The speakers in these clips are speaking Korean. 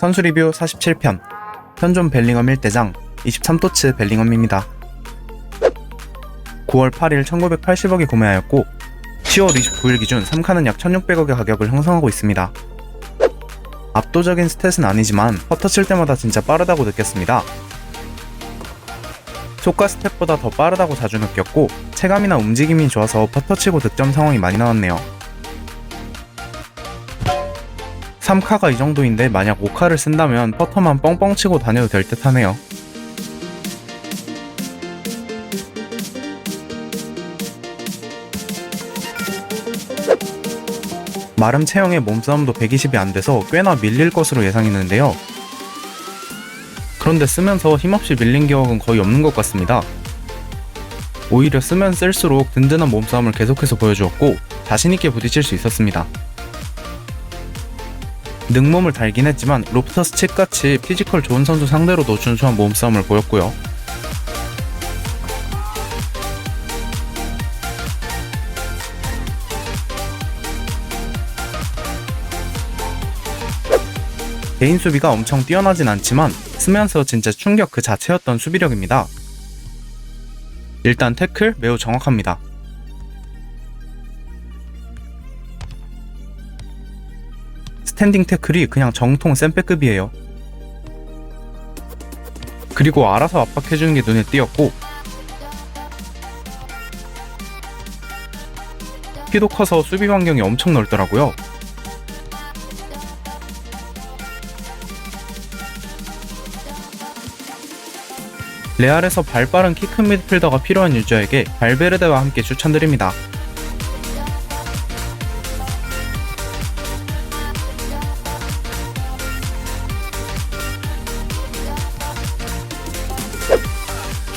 선수 리뷰 47편 현존 벨링엄 1대장 23토츠 벨링엄입니다. 9월 8일 1980억에 구매하였고 10월 29일 기준 3칸은 약 1600억의 가격을 형성하고 있습니다. 압도적인 스탯은 아니지만 퍼터 칠 때마다 진짜 빠르다고 느꼈습니다. 쇼과 스텝보다 더 빠르다고 자주 느꼈고 체감이나 움직임이 좋아서 퍼터 치고 득점 상황이 많이 나왔네요. 3카가 이 정도인데 만약 5카를 쓴다면 퍼터만 뻥뻥 치고 다녀도 될 듯 하네요. 마름 체형의 몸싸움도 120이 안 돼서 꽤나 밀릴 것으로 예상했는데요. 그런데 쓰면서 힘없이 밀린 기억은 거의 없는 것 같습니다. 오히려 쓰면 쓸수록 든든한 몸싸움을 계속해서 보여주었고 자신있게 부딪힐 수 있었습니다. 능몸을 달긴 했지만 로프터스 칩같이 피지컬 좋은 선수 상대로도 준수한 몸싸움을 보였고요. 개인 수비가 엄청 뛰어나진 않지만 쓰면서 진짜 충격 그 자체였던 수비력입니다. 일단 태클 매우 정확합니다. 스탠딩 태클이 그냥 정통 쌤백급이에요. 그리고 알아서 압박해주는 게 눈에 띄었고 키도 커서 수비 반경이 엄청 넓더라고요. 레알에서 발빠른 키 큰 미드필더가 필요한 유저에게 발베르데와 함께 추천드립니다.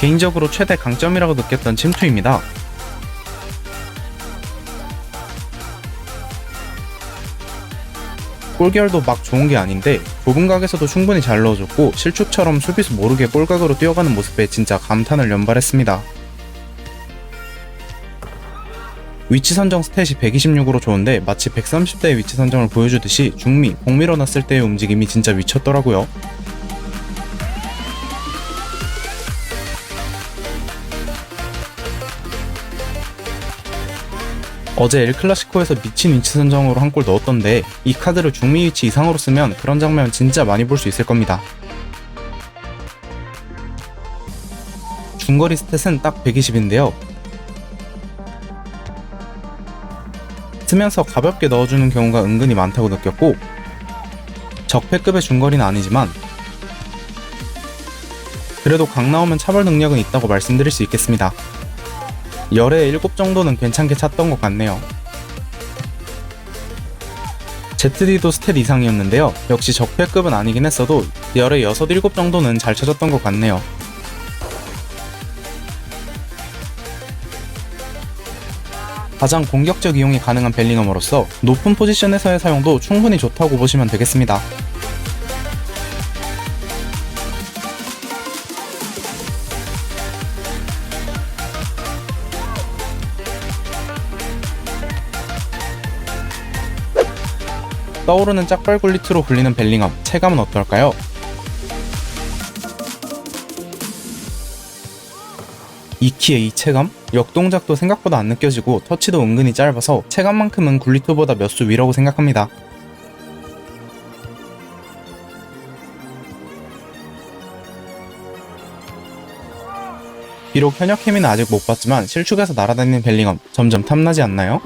개인적으로 최대 강점이라고 느꼈던 침투입니다. 골결도 막 좋은 게 아닌데 좁은 각에서도 충분히 잘 넣어줬고 실축처럼 수비수 모르게 볼각으로 뛰어가는 모습에 진짜 감탄을 연발했습니다. 위치 선정 스탯이 126으로 좋은데 마치 130대의 위치 선정을 보여주듯이 중미, 공 밀어놨을 때의 움직임이 진짜 미쳤더라고요. 어제 엘클라시코에서 미친 위치 선정으로 한 골 넣었던데 이 카드를 중미 위치 이상으로 쓰면 그런 장면 진짜 많이 볼 수 있을 겁니다. 중거리 스탯은 딱 120인데요. 쓰면서 가볍게 넣어주는 경우가 은근히 많다고 느꼈고 적폐급의 중거리는 아니지만 그래도 강 나오면 차벌 능력은 있다고 말씀드릴 수 있겠습니다. 열에 7 정도는 괜찮게 찼던 것 같네요. ZD도 스탯 이상이었는데요. 역시 적폐급은 아니긴 했어도 열에 6, 7 정도는 잘 찾았던 것 같네요. 가장 공격적 이용이 가능한 벨링엄으로서 높은 포지션에서의 사용도 충분히 좋다고 보시면 되겠습니다. 떠오르는 짝발굴리트로 불리는 벨링엄 체감은 어떨까요? 이 키의 이 체감? 역동작도 생각보다 안 느껴지고 터치도 은근히 짧아서 체감만큼은 굴리트보다 몇 수 위라고 생각합니다. 비록 현역 케미는 아직 못 봤지만 실축에서 날아다니는 벨링엄 점점 탐나지 않나요?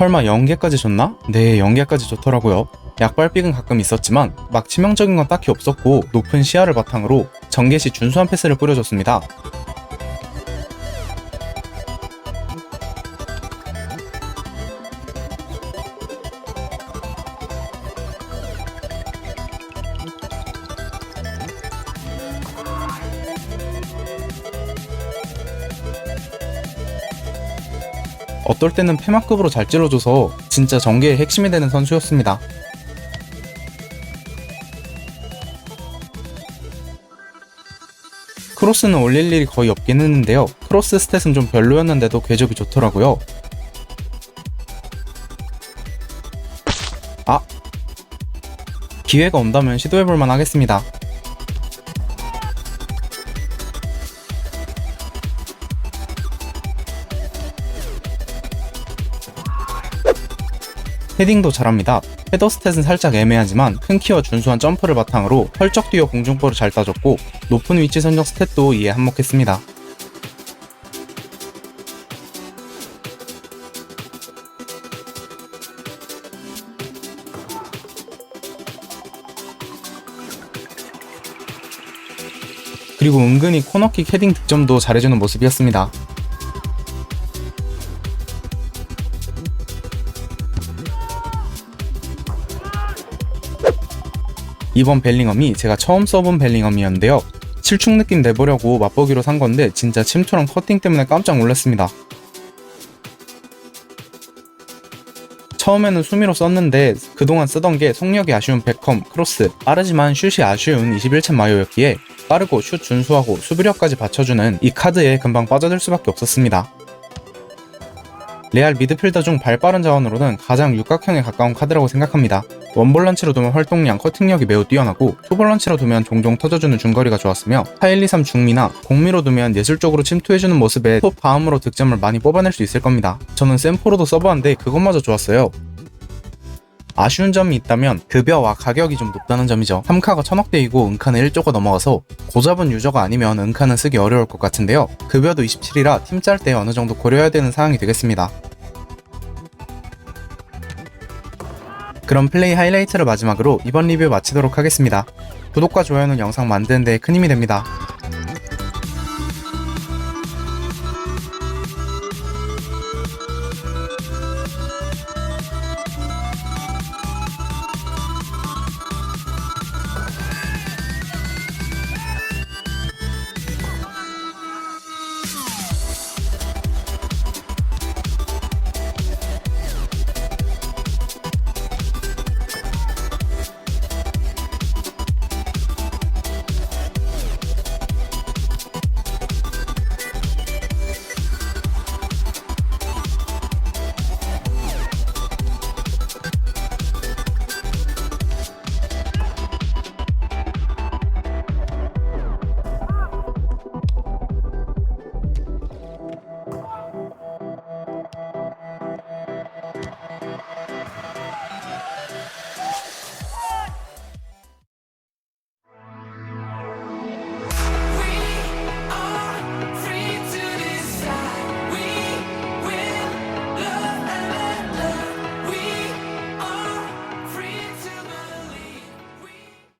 설마 연계까지 줬나? 네, 연계까지 좋더라고요. 약발빅은 가끔 있었지만 막 치명적인 건 딱히 없었고 높은 시야를 바탕으로 전개 시 준수한 패스를 뿌려줬습니다. 어떨 때는 페마급으로 잘 찔러줘서 진짜 전개의 핵심이 되는 선수였습니다. 크로스는 올릴 일이 거의 없긴 했는데요. 크로스 스탯은 좀 별로였는데도 궤적이 좋더라고요. 아! 기회가 온다면 시도해볼만 하겠습니다. 헤딩도 잘합니다. 헤더 스탯은 살짝 애매하지만 큰 키와 준수한 점프를 바탕으로 펄쩍 뛰어 공중볼을 잘 따줬고 높은 위치 선정 스탯도 이에 한몫했습니다. 그리고 은근히 코너킥 헤딩 득점도 잘해주는 모습이었습니다. 이번 벨링엄이 제가 처음 써본 벨링엄이었는데요. 실축 느낌 내보려고 맛보기로 산 건데 진짜 침투랑 커팅 때문에 깜짝 놀랐습니다. 처음에는 수미로 썼는데 그동안 쓰던 게 속력이 아쉬운 베컴, 크로스, 빠르지만 슛이 아쉬운 21챔 마요였기에 빠르고 슛 준수하고 수비력까지 받쳐주는 이 카드에 금방 빠져들 수밖에 없었습니다. 레알 미드필더 중 발 빠른 자원으로는 가장 육각형에 가까운 카드라고 생각합니다. 원볼런치로 두면 활동량, 커팅력이 매우 뛰어나고 투볼런치로 두면 종종 터져주는 중거리가 좋았으며 4-1-2-3 중미나 공미로 두면 예술적으로 침투해주는 모습에 톱 다음으로 득점을 많이 뽑아낼 수 있을 겁니다. 저는 샘포로도 써봤는데 그것마저 좋았어요. 아쉬운 점이 있다면 급여와 가격이 좀 높다는 점이죠. 3카가 천억대이고 은카는 1조가 넘어가서 고잡은 유저가 아니면 은카는 쓰기 어려울 것 같은데요. 급여도 27이라 팀 짤 때 어느 정도 고려해야 되는 사항이 되겠습니다. 그럼 플레이 하이라이트를 마지막으로 이번 리뷰 마치도록 하겠습니다. 구독과 좋아요는 영상 만드는 데 큰 힘이 됩니다.